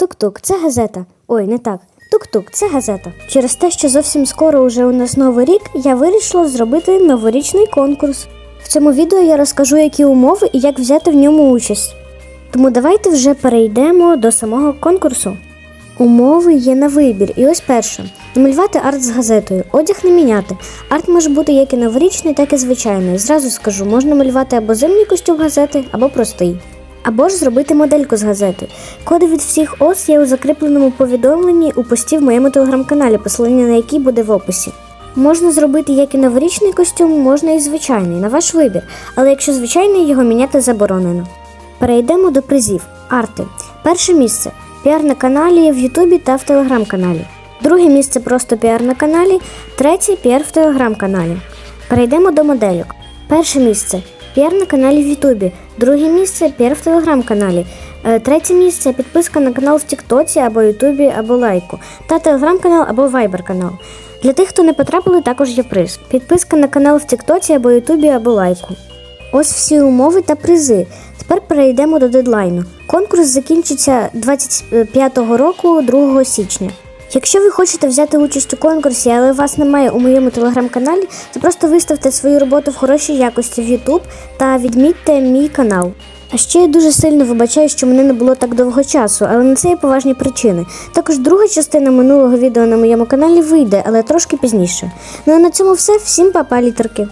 Тук-тук, це газета. Ой, не так. Тук-тук, це газета. Через те, що зовсім скоро уже у нас новий рік, я вирішила зробити новорічний конкурс. В цьому відео я розкажу, які умови і як взяти в ньому участь. Тому давайте вже перейдемо до самого конкурсу. Умови є на вибір. І ось перше. Намалювати арт з газетою. Одяг не міняти. Арт може бути як і новорічний, так і звичайний. Зразу скажу, можна малювати або зимній костюм газети, або простий. Або ж зробити модельку з газети. Коди від всіх ос є у закріпленому повідомленні у пості в моєму телеграм-каналі, посилання на який буде в описі. Можна зробити як і новорічний костюм, можна і звичайний, на ваш вибір. Але якщо звичайний, його міняти заборонено. Перейдемо до призів. Арти. Перше місце піар на каналі в Ютубі та в телеграм-каналі. Друге місце просто піар на каналі, третє піар в телеграм-каналі. Перейдемо до модельок. Перше місце піар на каналі в Ютубі, друге місце піар в телеграм-каналі. Е, Третє місце підписка на канал в Тіктоці або Ютубі, або лайку, та телеграм-канал або Вайбер канал. Для тих, хто не потрапили, також є приз. Підписка на канал в Тіктоці або Ютубі, або лайку. Ось всі умови та призи. Тепер перейдемо до дедлайну. Конкурс закінчиться 25-го року, 2 січня. Якщо ви хочете взяти участь у конкурсі, але вас немає у моєму телеграм-каналі, то просто виставте свою роботу в хорошій якості в YouTube та відмітьте мій канал. А ще я дуже сильно вибачаю, що мене не було так довго часу, але на це є поважні причини. Також друга частина минулого відео на моєму каналі вийде, але трошки пізніше. Ну а на цьому все. Всім па-па, літерки.